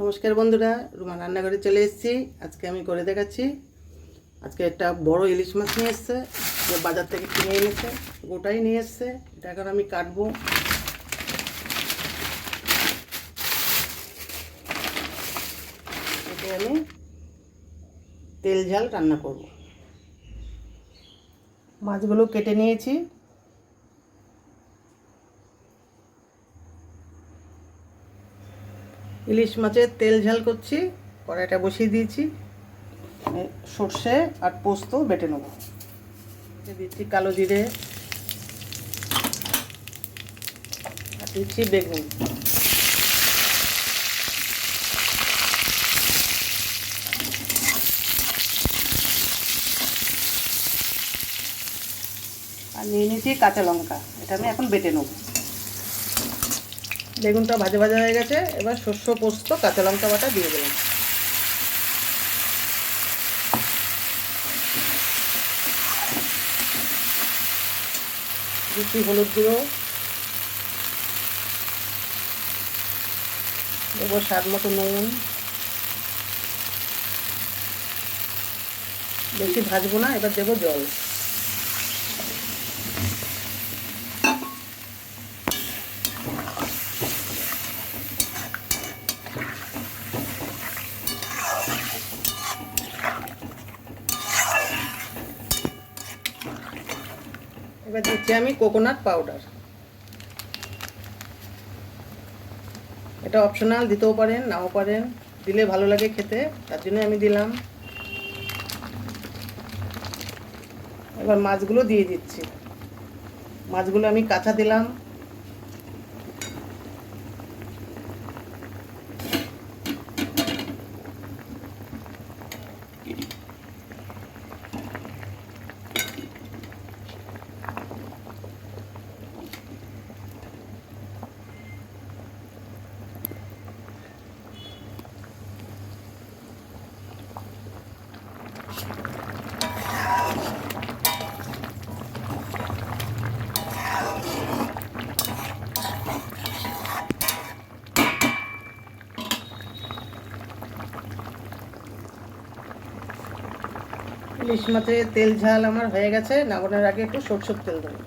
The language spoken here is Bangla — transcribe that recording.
নমস্কার বন্ধুরা, রুমা রান্নাঘরে চলে এসেছি। আজকে আমি করে দেখাচ্ছি। আজকে একটা বড় ইলিশ মাছ নিয়ে এসছে বাজার থেকে কিনে এনেছে, গোটাই নিয়ে এসছে। এটা এখন আমি কাটবো। এতে আমি তেল ঝাল রান্না করব। মাছগুলো কেটে নিয়েছি। ইলিশ মাছের তেল ঝাল করছি, কড়াইটা বসিয়ে দিয়েছি সর্ষে আর পোস্ত বেটে নেব। দিচ্ছি কালো জিরে, আর দিচ্ছি বেগুন। আর নিয়ে নিয়েছি কাঁচা লঙ্কা, এটা আমি এখন বেটে নেব। বেগুনটা ভাজা ভাজা হয়ে গেছে, এবার শস্য পোস্ত, কাঁচা লঙ্কা বাটা দিয়ে দিলাম। দিচ্ছি হলুদ গুঁড়ো। দেবো স্বাদ মতো নুন। বেশি ভাজবো না, এবার দেবো জল। এবার দিচ্ছি আমি কোকোনাট পাউডার এটা অপশনাল দিতেও পারেন, নাও পারেন। দিলে ভালো লাগে খেতে, তার জন্য আমি দিলাম। এবার মাছগুলো দিয়ে দিচ্ছি। মাছগুলো আমি কাঁচা দিলাম। ইলিশ মাছের তেল ঝাল আমার হয়ে গেছে। নাগনের আগে একটু সরষের তেল দেবো।